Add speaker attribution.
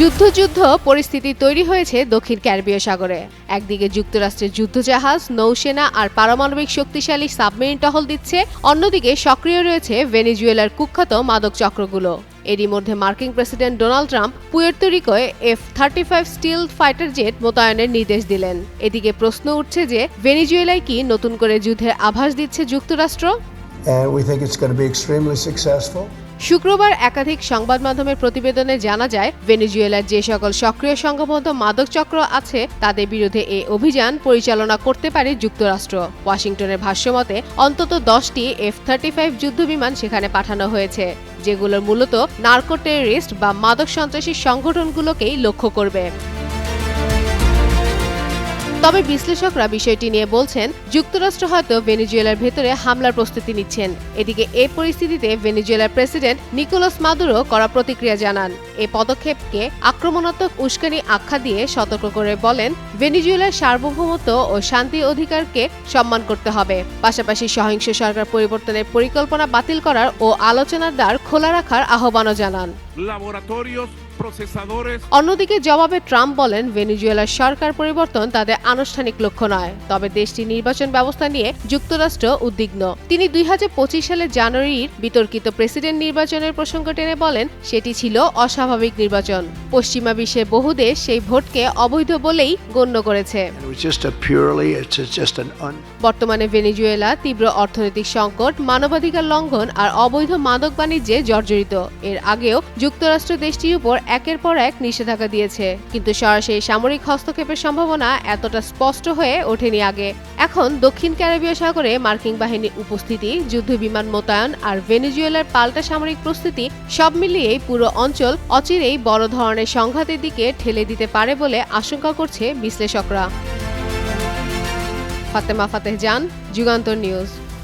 Speaker 1: যুদ্ধ যুদ্ধ পরিস্থিতি তৈরি হয়েছে দক্ষিণ ক্যারিবীয় সাগরে। একদিকে যুক্তরাষ্ট্রের যুদ্ধজাহাজ, নৌসেনা আর পারমাণবিক শক্তিশালী সাবমেরিন টহল দিচ্ছে। অন্যদিকে সক্রিয় রয়েছে ভেনেজুয়েলার কুখ্যাত মাদক চক্রগুলো। এরই মধ্যে মার্কিন president Donald Trump পুয়ের্তোরিকোয় F thirty five stealth fighter jet মোতায়েনের নির্দেশ দিলেন। এদিকে প্রশ্ন উঠছে যে, ভেনিজুয়েলায় কি নতুন করে যুদ্ধের আভাস দিচ্ছে যুক্তরাষ্ট্র?
Speaker 2: Successful.
Speaker 1: শুক্রবার একাধিক সংবাদ মাধ্যমের প্রতিবেদনে জানা যায়, ভেনেজুয়েলার যে সকল সক্রিয় সংঘবদ্ধ মাদক চক্র আছে, তাদের বিরুদ্ধে এই অভিযান পরিচালনা করতে পারে যুক্তরাষ্ট্র। ওয়াশিংটনের ভাষ্যমতে, অন্তত দশটি এফ থার্টি ফাইভ যুদ্ধবিমান সেখানে পাঠানো হয়েছে যেগুলোর মূলত নার্কো টেররিস্ট বা মাদক সন্ত্রাসী সংগঠনগুলোকেই লক্ষ্য করবে। তবে বিশ্লেষকরা বিষয়টি নিয়ে বলছেন, যুক্তরাষ্ট্র হয়তো ভেনেজুয়েলার ভেতরে হামলার প্রস্তুতি নিচ্ছেন। এদিকে এই পরিস্থিতিতে ভেনেজুয়েলার প্রেসিডেন্ট নিকোলাস মাদুরো করা প্রতিক্রিয়া জানান। এই পদক্ষেপকে আক্রমণাত্মক উস্কানি আখ্যা দিয়ে সতর্ক করে বলেন, ভেনেজুয়েলার সার্বভৌমত্ব ও শান্তি অধিকারকে সম্মান করতে হবে। পাশাপাশি সহিংস সরকার পরিবর্তনের পরিকল্পনা বাতিল করার ও আলোচনার দ্বার খোলা রাখার আহ্বানও জানান। অন্যদিকে জবাবে ট্রাম্প বলেন ভেনেজুয়েলার সরকার পরিবর্তন তাদের আনুষ্ঠানিক লক্ষ্য নয় তবে দেশটির নির্বাচন ব্যবস্থা নিয়ে যুক্তরাষ্ট্র উদ্বিগ্ন। তিনি দুই হাজার পঁচিশ সালের জানুয়ারির বিতর্কিত প্রেসিডেন্ট নির্বাচনের প্রসঙ্গ টেনে বলেন সেটি ছিল অস্বাভাবিক নির্বাচন। পশ্চিমা বিশ্বের বহু দেশ সেই ভোটকে অবৈধ বলেই গণ্য করেছে. বর্তমানে ভেনেজুয়েলা তীব্র অর্থনৈতিক সংকট মানবাধিকার লঙ্ঘন আর অবৈধ মাদক বাণিজ্যে জর্জরিত। এর আগেও যুক্তরাষ্ট্র দেশটির উপর একের পর এক নিষেধাজ্ঞা দিয়েছে। কিন্তু সরাসরি সামরিক হস্তক্ষেপের সম্ভাবনা এতটা স্পষ্ট হয়ে ওঠেনি আগে। এখন দক্ষিণ ক্যারিবীয় সাগরে মার্কিন বাহিনীর উপস্থিতি যুদ্ধবিমান মোতায়েন আর ভেনেজুয়েলার পাল্টা সামরিক প্রস্তুতি সব মিলিয়েই পুরো অঞ্চল অচিরেই বড় ধরনের সংঘাতের দিকে ঠেলে দিতে পারে বলে আশঙ্কা করছে বিশ্লেষকরা। ফাতেমা ফাতেহ জান, যুগান্তর নিউজ।